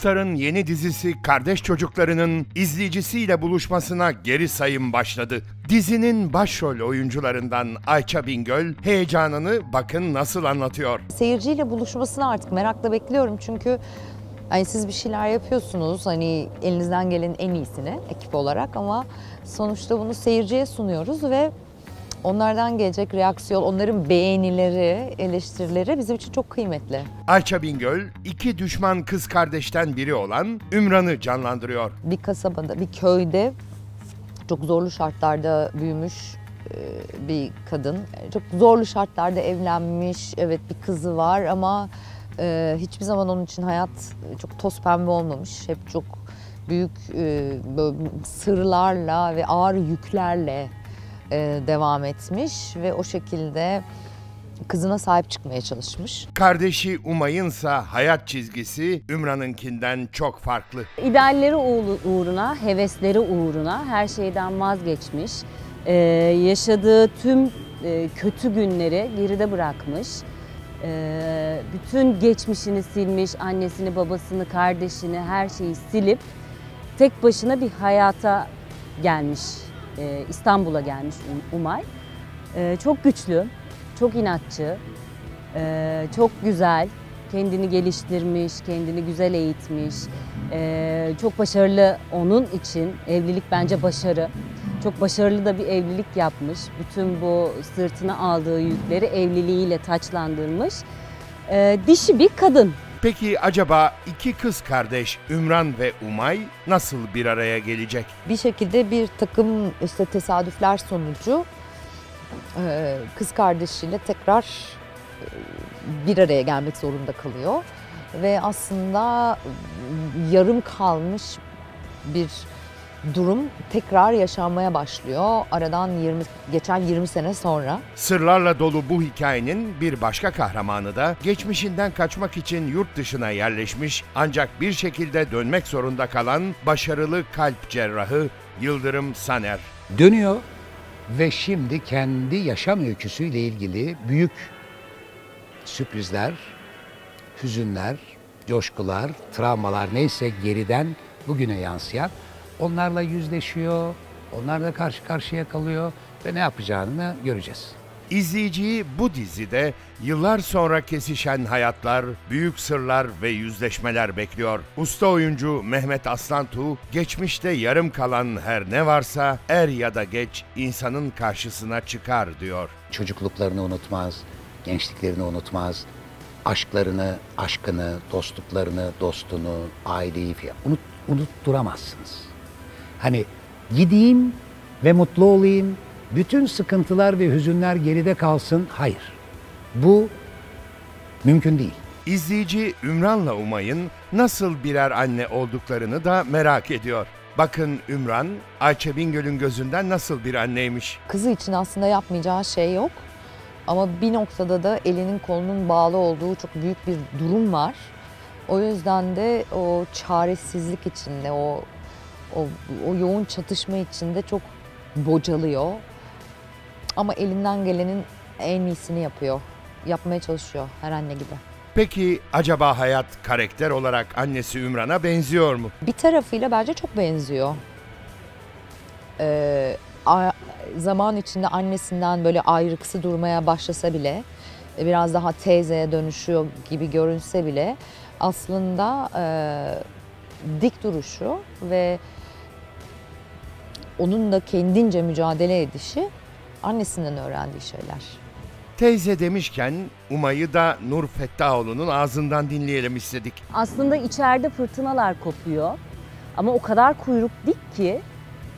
Star'ın yeni dizisi Kardeş Çocuklarının izleyicisiyle buluşmasına geri sayım başladı. Dizinin başrol oyuncularından Ayça Bingöl heyecanını bakın nasıl anlatıyor. Seyirciyle buluşmasını artık merakla bekliyorum çünkü hani siz bir şeyler yapıyorsunuz hani elinizden gelenin en iyisini ekip olarak ama sonuçta bunu seyirciye sunuyoruz ve onlardan gelecek reaksiyon, onların beğenileri, eleştirileri bizim için çok kıymetli. Ayça Bingöl iki düşman kız kardeşten biri olan Ümran'ı canlandırıyor. Bir kasabada, bir köyde çok zorlu şartlarda büyümüş e, bir kadın. Çok zorlu şartlarda evlenmiş, evet bir kızı var ama e, hiçbir zaman onun için hayat çok toz pembe olmamış. Hep çok büyük e, sırlarla ve ağır yüklerle e, devam etmiş ve o şekilde kızına sahip çıkmaya çalışmış. Kardeşi Umay'ınsa hayat çizgisi Ümran'ınkinden çok farklı. İdealleri uğru- uğruna, hevesleri uğruna her şeyden vazgeçmiş. Ee, yaşadığı tüm e, kötü günleri geride bırakmış. Ee, bütün geçmişini silmiş, annesini, babasını, kardeşini, her şeyi silip tek başına bir hayata gelmiş. Ee, İstanbul'a gelmiş Um- Umay. Ee, çok güçlü, çok inatçı, ee, çok güzel, kendini geliştirmiş, kendini güzel eğitmiş. Ee, çok başarılı onun için. Evlilik bence başarı. Çok başarılı da bir evlilik yapmış. Bütün bu sırtına aldığı yükleri evliliğiyle taçlandırmış. Ee, dişi bir kadın. Peki acaba iki kız kardeş Ümran ve Umay nasıl bir araya gelecek? bir şekilde bir takım işte tesadüfler sonucu e, kız kardeşiyle tekrar e, bir araya gelmek zorunda kalıyor ve aslında yarım kalmış bir durum tekrar yaşanmaya başlıyor. Aradan 20 geçen 20 sene sonra. Sırlarla dolu bu hikayenin bir başka kahramanı da geçmişinden kaçmak için yurt dışına yerleşmiş ancak bir şekilde dönmek zorunda kalan başarılı kalp cerrahı Yıldırım Saner. dönüyor ve şimdi kendi yaşam öyküsüyle ilgili büyük sürprizler, hüzünler, coşkular, travmalar neyse geriden bugüne yansıyan onlarla yüzleşiyor, onlarla karşı karşıya kalıyor ve ne yapacağını göreceğiz. İzleyiciyi bu dizide yıllar sonra kesişen hayatlar, büyük sırlar ve yüzleşmeler bekliyor. Usta oyuncu Mehmet Aslantuğ, geçmişte yarım kalan her ne varsa er ya da geç insanın karşısına çıkar diyor. Çocukluklarını unutmaz, gençliklerini unutmaz, aşklarını, aşkını, dostluklarını, dostunu, aileyi falan unut, unutturamazsınız. Hani gideyim ve mutlu olayım, bütün sıkıntılar ve hüzünler geride kalsın. Hayır. Bu mümkün değil. İzleyici Ümran'la Umay'ın nasıl birer anne olduklarını da merak ediyor. Bakın Ümran, Ayça Bingöl'ün gözünden nasıl bir anneymiş. Kızı için aslında yapmayacağı şey yok. Ama bir noktada da elinin kolunun bağlı olduğu çok büyük bir durum var. O yüzden de o çaresizlik içinde, o o, o yoğun çatışma içinde çok bocalıyor. Ama elinden gelenin en iyisini yapıyor. Yapmaya çalışıyor her anne gibi. Peki acaba hayat karakter olarak annesi Ümran'a benziyor mu? Bir tarafıyla bence çok benziyor. Ee, a- zaman içinde annesinden böyle ayrıksı durmaya başlasa bile, e, biraz daha teyzeye dönüşüyor gibi görünse bile aslında e, dik duruşu ve onun da kendince mücadele edişi annesinden öğrendiği şeyler. Teyze demişken Umay'ı da Nur Fettahoğlu'nun ağzından dinleyelim istedik. Aslında içeride fırtınalar kopuyor. Ama o kadar kuyruk dik ki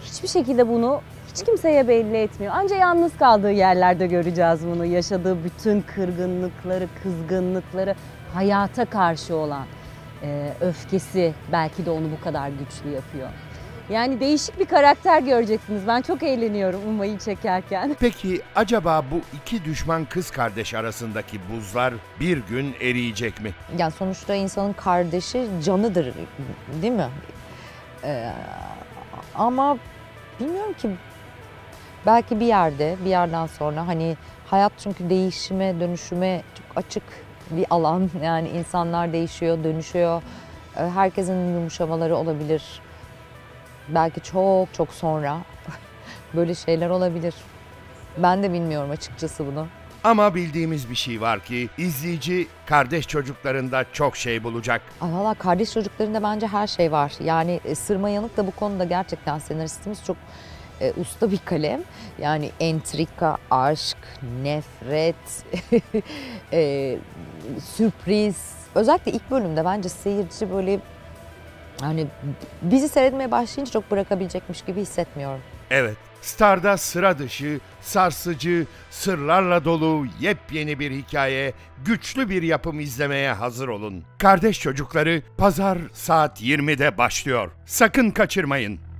hiçbir şekilde bunu hiç kimseye belli etmiyor. Ancak yalnız kaldığı yerlerde göreceğiz bunu. Yaşadığı bütün kırgınlıkları, kızgınlıkları, hayata karşı olan e, öfkesi belki de onu bu kadar güçlü yapıyor. Yani değişik bir karakter göreceksiniz. Ben çok eğleniyorum Umay'ı çekerken. Peki acaba bu iki düşman kız kardeş arasındaki buzlar bir gün eriyecek mi? Yani sonuçta insanın kardeşi canıdır değil mi? Ee, ama bilmiyorum ki belki bir yerde bir yerden sonra hani hayat çünkü değişime dönüşüme çok açık bir alan yani insanlar değişiyor dönüşüyor E, Herkesin yumuşamaları olabilir. Belki çok çok sonra böyle şeyler olabilir. Ben de bilmiyorum açıkçası bunu. Ama bildiğimiz bir şey var ki izleyici kardeş çocuklarında çok şey bulacak. Ay valla kardeş çocuklarında bence her şey var. Yani e, Sırma Yanık da bu konuda gerçekten senaristimiz çok e, usta bir kalem. Yani entrika, aşk, nefret, e, sürpriz. Özellikle ilk bölümde bence seyirci böyle hani bizi seyretmeye başlayınca çok bırakabilecekmiş gibi hissetmiyorum. Evet, Star'da sıra dışı, sarsıcı, sırlarla dolu yepyeni bir hikaye, güçlü bir yapım izlemeye hazır olun. Kardeş Çocukları pazar saat 20'de başlıyor. Sakın kaçırmayın.